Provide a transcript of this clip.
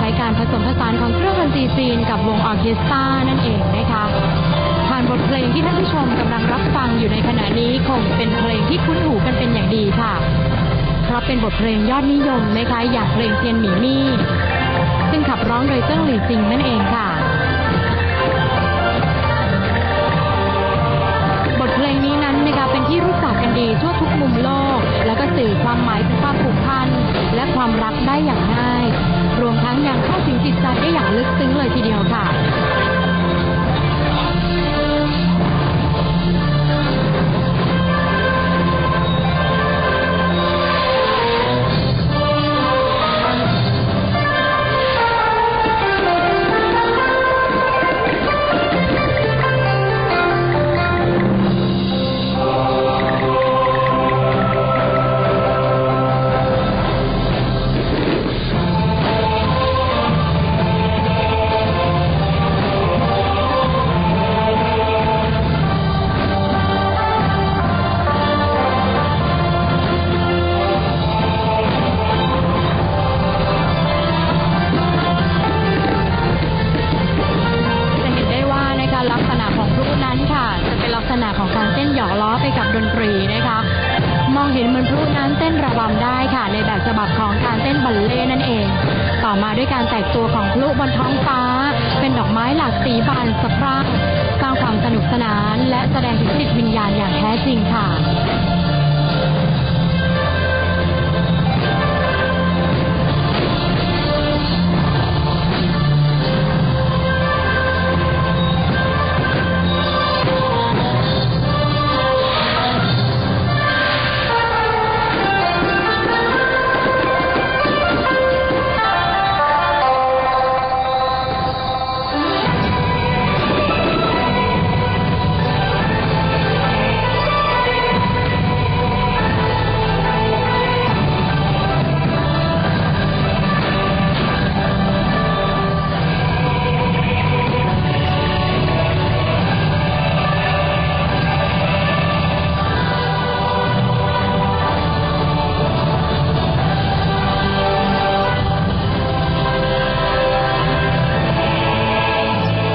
ช้การผสมผสานของเครื่องดนตรีจีนกับวงออเคสตรานั่นเองนะคะผ่านบทเพลงที่ท่านผู้ชมกำลังรับฟังอยู่ในขณะนี้คงเป็นเพลงที่คุ้นหูกันเป็นอย่างดีค่ะ เพราะเป็นบทเพลงยอดนิยมนะคะอย่างเพลงเทียนหมี่มี่ซึ่งขับร้องโดยเจิ้งหลี่ซิงนั่นเองค่ะ ลึกซึ้งเรำได้ค่ะในแบบฉบับของการเต้นบัลเล่ต์นั่นเอง ต่อมาด้วยการแตกตัวของพลุบนท้องฟ้า เป็นดอกไม้หลากสีบานสะพรั่งสร้างความสนุกสนาน และแสดงถึงจิตวิญญาณอย่างแท้จริงค่ะ